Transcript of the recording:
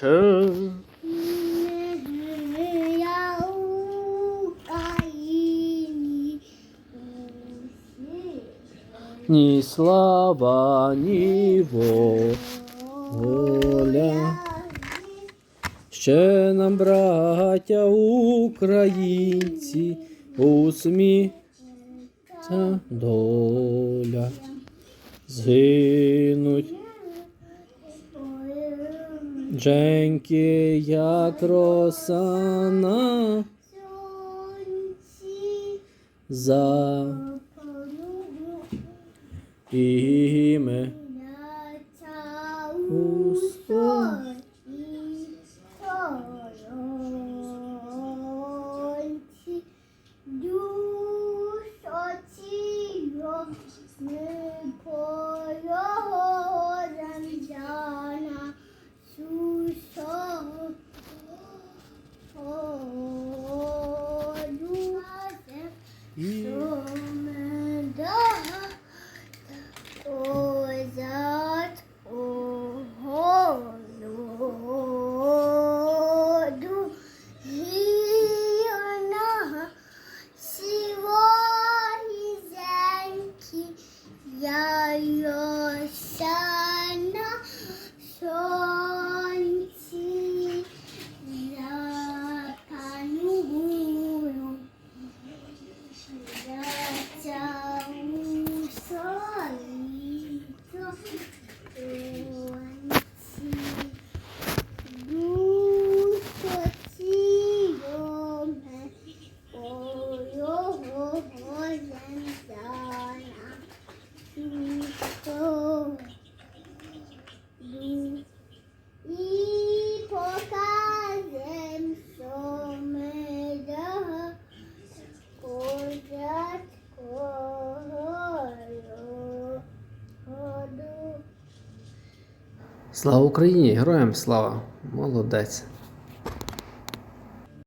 Че? Я Україні Ні слава, ні воля. Ще нам, браття українці, усміхнеться доля. Згинуть дженьки, як роса на Сонці за іме. На Слава Україні! Героям слава! Молодець!